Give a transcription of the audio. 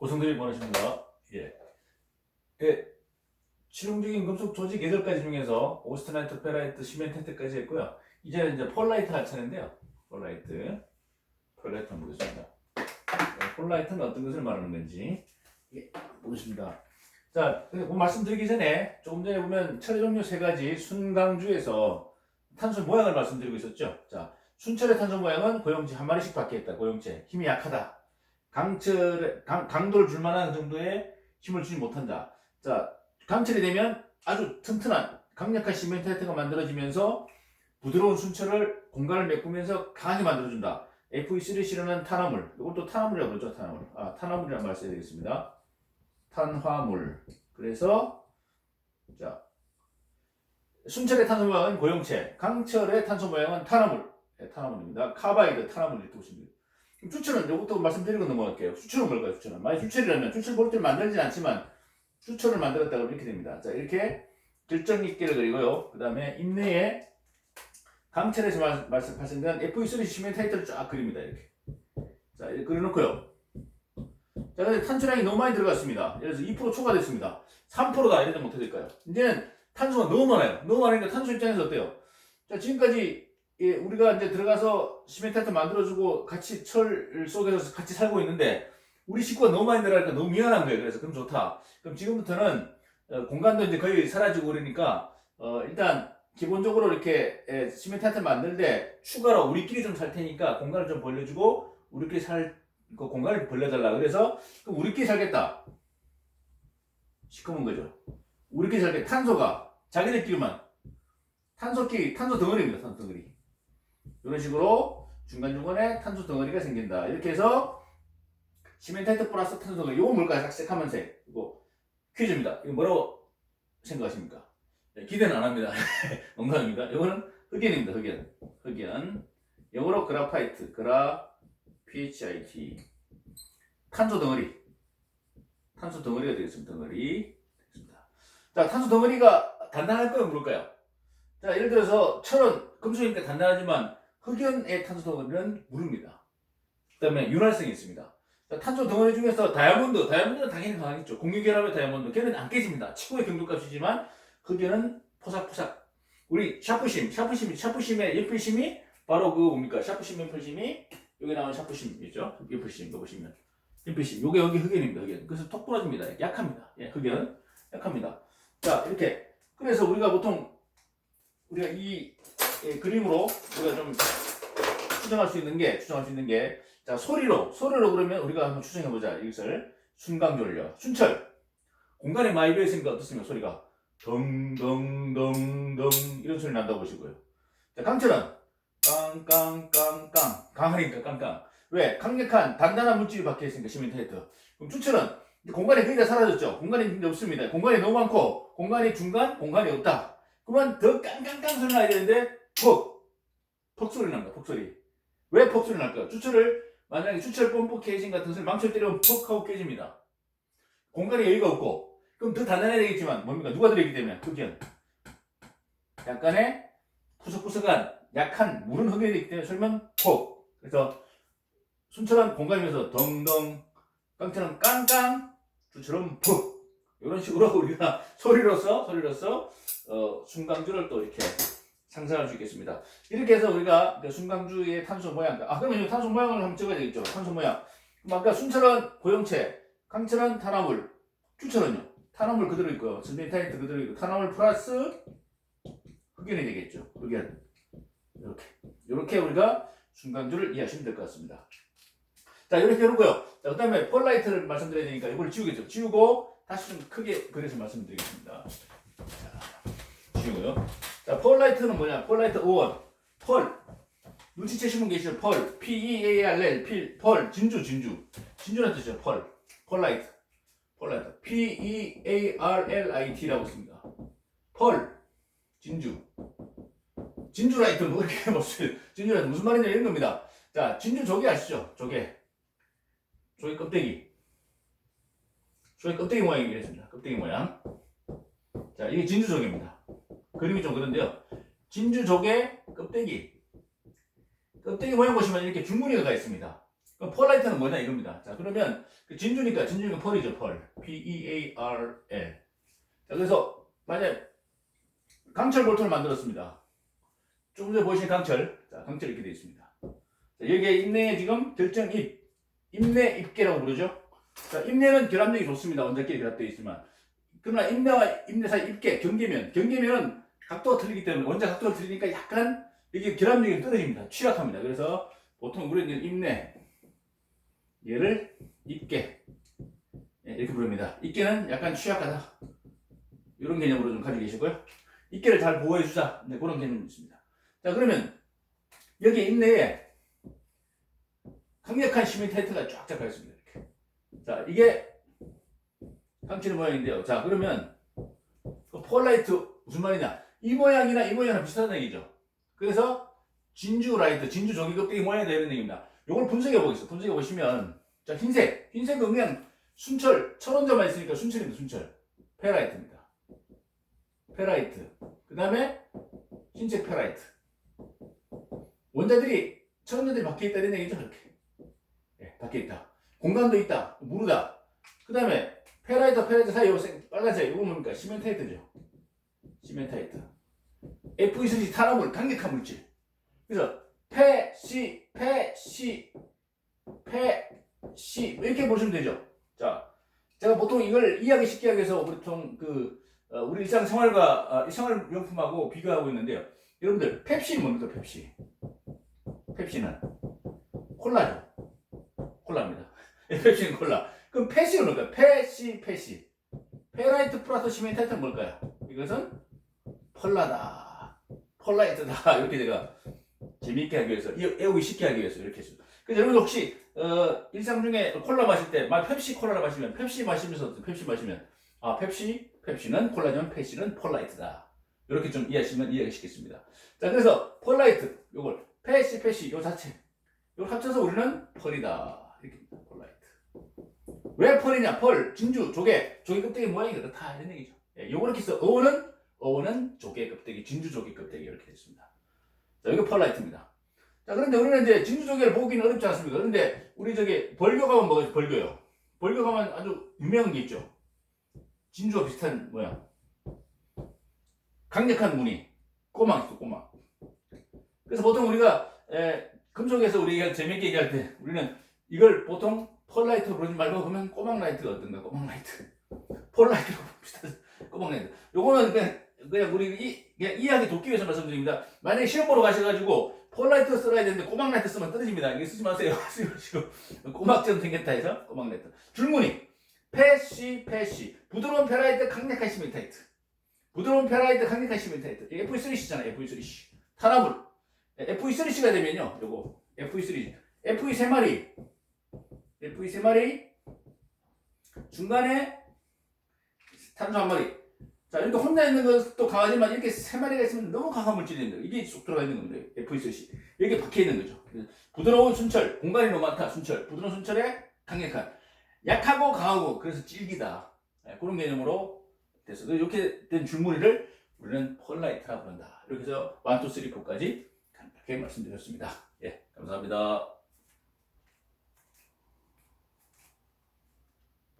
고성들이 보내십니다. 예. 예. 실용적인 금속 조직 8가지 중에서 오스트나이트, 페라이트, 시멘테트까지 했고요. 이제는 이제 폴라이트 할 차례인데요. 폴라이트. 폴라이트 한번 보겠습니다. 네, 폴라이트는 어떤 것을 말하는 건지 예, 보겠습니다. 자, 그 말씀드리기 전에 조금 전에 보면 철의 종류 세 가지 순강주에서 탄소 모양을 말씀드리고 있었죠. 자, 순철의 탄소 모양은 고용체 한 마리씩 박혀있다. 고용체 힘이 약하다. 강철 강, 강도를 줄 만한 정도의 힘을 주지 못한다. 자, 강철이 되면 아주 튼튼한 강력한 시멘트가 만들어지면서 부드러운 순철을 공간을 메꾸면서 강하게 만들어준다. FE3 실현은 탄화물. 이것도 탄화물이라고 그러죠. 탄화물. 아, 탄화물이라는 말 써야 되겠습니다. 탄화물. 그래서 자 순철의 탄소 모양은 고용체, 강철의 탄소 모양은 탄화물. 네, 탄화물입니다. 카바이드 탄화물 이렇게 보시면 돼요. 그 럼 추출은 이것도 말씀드리고 넘어갈게요. 추출은 뭘까요? 추출은 만약 추출이라면 추출 볼트를 만들진 않지만 추출을 만들었다 그러면 이렇게 됩니다. 자 이렇게 결정 있기를 그리고요. 그 다음에 인내에 강철에서 말- 말씀 발생된 FE3 시멘 타이틀을 쫙 그립니다. 이렇게. 자 이렇게 그려놓고요. 자 근데 탄소량이 너무 많이 들어갔습니다. 예를 들어서 2% 초과됐습니다. 3%다 이러면 어떻게 될까요? 이제는 탄소가 너무 많아요. 너무 많으니까 탄소 입장에서 어때요? 자 지금까지 예, 우리가 이제 들어가서 시멘트 만들어주고 같이 철 속에서 같이 살고 있는데 우리 식구가 너무 많이 늘어나니까 너무 미안한 거예요. 그래서 그럼 좋다. 그럼 지금부터는 어, 공간도 이제 거의 사라지고 그러니까 어, 일단 기본적으로 이렇게 예, 시멘트 만들 때 추가로 우리끼리 좀 살 테니까 공간을 좀 벌려주고 우리끼리 살 그 공간을 벌려달라. 그래서 그럼 우리끼리 살겠다. 시커먼 거죠. 우리끼리 살겠다. 탄소가 자기들끼리만 탄소끼리 탄소 덩어리입니다. 탄소 덩어리. 이런 식으로 중간중간에 탄소 덩어리가 생긴다. 이렇게 해서 시멘타이트 플러스 탄소 덩어리. 이거 뭘까요? 색색하면 색. 이거 퀴즈입니다. 이거 뭐라고 생각하십니까? 네, 기대는 안 합니다. 농담입니다. 이거는 흑연입니다. 흑연. 흑연. 영어로 그라파이트. 그라 PHIT. 탄소 덩어리. 탄소 덩어리가 되겠습니다. 덩어리. 됐습니다. 자, 탄소 덩어리가 단단할 거예요? 무를까요? 자, 예를 들어서 철은 금속이니까 단단하지만 흑연의 탄소 덩어리는 무릅니다. 그 다음에 윤활성이 있습니다. 자, 탄소 덩어리 중에서 다이아몬드, 다이아몬드는 당연히 강하겠죠. 공유결합의 다이아몬드, 걔는 안 깨집니다. 최고의 경도값이지만 흑연은 포삭포삭. 우리 샤프심, 샤프심, 샤프심의 연필심이 바로 그 뭡니까? 샤프심 연필심이 여기 나오는 샤프심이죠. 연필심 이거 보시면 연필심. 요게 여기 흑연입니다. 흑연. 그래서 톡 부러집니다. 약합니다. 예, 흑연 약합니다. 자 이렇게 그래서 우리가 보통 우리가 이 예, 그림으로 우리가 좀 추정할 수 있는 게 추정할 수 있는 게. 자 소리로. 소리로 그러면 우리가 한번 추정해 보자. 이것을. 순강졸려. 순철. 공간에 많이 비어 있으니까 어떻습니까? 소리가. 덩덩덩덩. 이런 소리 난다고 보시고요. 자 강철은. 깡깡깡깡. 강하니까 깡깡. 왜? 강력한 단단한 물질이 박혀 있으니까 시멘트헤드 그럼 추철은 공간이 거의 다 사라졌죠. 공간이 이제 없습니다. 공간이 너무 많고 공간이 중간 공간이 없다. 그러면 더 깡깡깡 소리 나야 되는데 퍽! 퍽 소리 납니다 퍽 소리 왜 퍽 소리 날까요 추철을 만약에 추철 펌프 케이징 같은 것을 망쳐 때리면 퍽 하고 깨집니다. 공간에 여유가 없고 그럼 더 단단해야 되겠지만 뭡니까? 누가 들어있기 때문에 흑연 약간의 푸석푸석한 약한 물은 흑연이 있기 때문에 설면 퍽 그래서 순철한 공간이면서 덩덩 깡처럼 깡깡 추처럼 퍽 이런 식으로 우리가 소리로서 소리로서 어, 순강주를 또 이렇게 상상할 수 있겠습니다. 이렇게 해서 우리가 그 순강주의 탄소 모양, 아 그러면 이 탄소 모양을 한번 찍어야 되겠죠. 탄소 모양. 그럼 아까 순철은 고형체, 강철은 탄화물, 추철은요. 탄화물 그대로 있고요. 슬멘타이트 그대로 있고 탄화물 플러스 흑연이 되겠죠. 흑연. 이렇게 이렇게 우리가 순강주를 이해하시면 될 것 같습니다. 자 이렇게 해놓고요. 자 그 다음에 펄라이트를 말씀드려야 되니까 이걸 지우겠죠. 지우고 다시 좀 크게 그려서 말씀드리겠습니다. 자, 지우고요. 자, 펄라이트는 뭐냐? 펄라이트 5원. 펄. 눈치채시면 계시죠? 펄. P-E-A-R-L. 필. 펄. 진주, 진주. 진주라는 뜻이죠. 펄. 펄라이트. 펄라이트. P-E-A-R-L-I-T라고 씁니다. 펄. 진주. 진주라이트는 뭐 이렇게 무슨, 진주라이트 무슨 말이냐 이런 겁니다. 자, 진주 조개 아시죠? 조개. 조개 껍데기. 조개 껍데기 모양이 이랬습니다. 껍데기 모양. 자, 이게 진주 조개입니다. 그림이 좀 그런데요. 진주 조개 껍데기. 껍데기 모양 보시면 이렇게 줄무늬가 가 있습니다. 그럼 펄라이트는 뭐냐 이겁니다. 자 그러면 그 진주니까 진주니까 펄이죠 펄. P E A R L. 자 그래서 만약 강철 볼트를 만들었습니다. 조금 전에 보신 강철. 자 강철 이렇게 되어 있습니다. 자, 여기에 입내에 지금 결정 입 입내 입계라고 부르죠. 자 입내는 결합력이 좋습니다. 원자끼리 결합되어 있지만 그러나 입내와 입내 사이 입계 경계면 경계면은 각도가 틀리기 때문에 원자 각도가 틀리니까 약간 이게 결합력이 떨어집니다. 취약합니다. 그래서 보통 우리는 입내 얘를 입계 예, 이렇게 부릅니다. 입계는 약간 취약하다. 이런 개념으로 좀 가지고 계시고요. 입계를 잘 보호해 주자. 네, 그런 개념이 있습니다. 자, 그러면 여기 입내에 강력한 시멘타이트가 쫙 잡혀 있습니다. 이렇게. 자, 이게 강철 모양인데요. 자, 그러면 그 폴라이트 무슨 말이냐? 이 모양이나 이 모양이랑 비슷하다는 얘기죠. 그래서 진주 라이트, 진주 조기 껍데기 모양이 되는 얘기입니다. 이걸 분석해 보겠습니다. 분석해 보시면 자 흰색, 흰색은 그냥 순철, 철원자만 있으니까 순철입니다. 순철, 페라이트입니다. 페라이트. 그 다음에 흰색 페라이트. 원자들이 철원자들이 밖에 있다 이런 얘기죠. 이렇게. 예, 밖에 있다. 공간도 있다. 무르다. 그 다음에 페라이트, 페라이트 사이 요 생- 빨간색 이거 뭡니까? 시멘타이트죠. 시멘타이트. F2 탄화물, 강력한 물질. 그래서 폐, 시, 폐, 시, 폐, 시 이렇게 보시면 되죠. 자, 제가 보통 이걸 이해하기 쉽게 하기 위해서 보통 그 어, 우리 일상 생활과 어, 생활용품하고 비교하고 있는데요. 여러분들 펩시는 뭡니까? 펩시. 펩시는 콜라죠. 콜라입니다. 예, 펩시는 콜라. 그럼 펫시는 뭘까요? 펫시, 펫시. 페라이트 플러스 시멘타이트는 뭘까요? 이것은 펄라다. 펄라이트다. 이렇게 제가 재미있게 하기 위해서, 이- 애우기 쉽게 하기 위해서 이렇게 했습니다. 그래서 여러분 혹시, 어, 일상 중에 콜라 마실 때, 막 펩시 콜라를 마시면, 펩시 마시면서, 펩시 마시면, 아, 펩시, 펩시는 콜라지만 펩시는 펄라이트다. 이렇게 좀 이해하시면 이해가 쉽겠습니다. 자, 그래서 펄라이트, 요걸, 펩시, 펩시, 요 자체. 이걸 합쳐서 우리는 펄이다. 이렇게. 펄라이트. 왜 펄이냐? 펄, 진주, 조개, 조개 껍데기 모양이 그렇다. 이런 얘기죠. 예, 이렇게 해서 어원은, 어원은 조개 껍데기, 진주 조개 껍데기 이렇게 됐습니다. 자, 이거 펄라이트입니다. 자, 그런데 우리는 이제 진주 조개를 보기는 어렵지 않습니까? 그런데 우리 저기 벌교 가면 뭐가 벌교요? 벌교 가면 아주 유명한 게 있죠. 진주와 비슷한 모양. 강력한 무늬. 꼬막 있어, 꼬막. 그래서 보통 우리가 에, 금속에서 우리가 재밌게 얘기할 때 우리는 이걸 보통 펄라이트로 부르지 말고 그러면 꼬막 라이트가 어떤가? 꼬막 라이트. 펄라이트로 비슷한 꼬막 라이트. 요거는 우리 이, 그냥 이해하기 돕기 위해서 말씀드립니다. 만약에 시험 보러 가셔가지고 펄라이트 써야 되는데 꼬막 라이트 쓰면 떨어집니다. 이거 쓰지 마세요. 마시고 꼬막처럼 생겼다 해서 꼬막 라이트. 줄무늬. 패시 패시. 부드러운 페라이트 강력한 시멘타이트. 부드러운 페라이트 강력한 시멘타이트. F3C잖아요. F3C. 탄화물. F3C가 되면요. 요거 F3. F2 세 마리. F2 세 마리. 중간에 탄소 한 마리. 자, 이렇게 혼자 있는 것도 강하지만 이렇게 세 마리가 있으면 너무 강한 물질이 있는 거예요. 이게 쏙 들어가 있는 겁니다. F2C. 이렇게 박혀 있는 거죠. 부드러운 순철, 공간이 너무 많다. 순철. 부드러운 순철에 강력한. 약하고 강하고 그래서 질기다. 네, 그런 개념으로 됐어. 이렇게 된 줄무늬를 우리는 펄라이트라고 부른다. 이렇게 해서 1, 2, 3, 4까지 간단하게 말씀드렸습니다. 예, 감사합니다.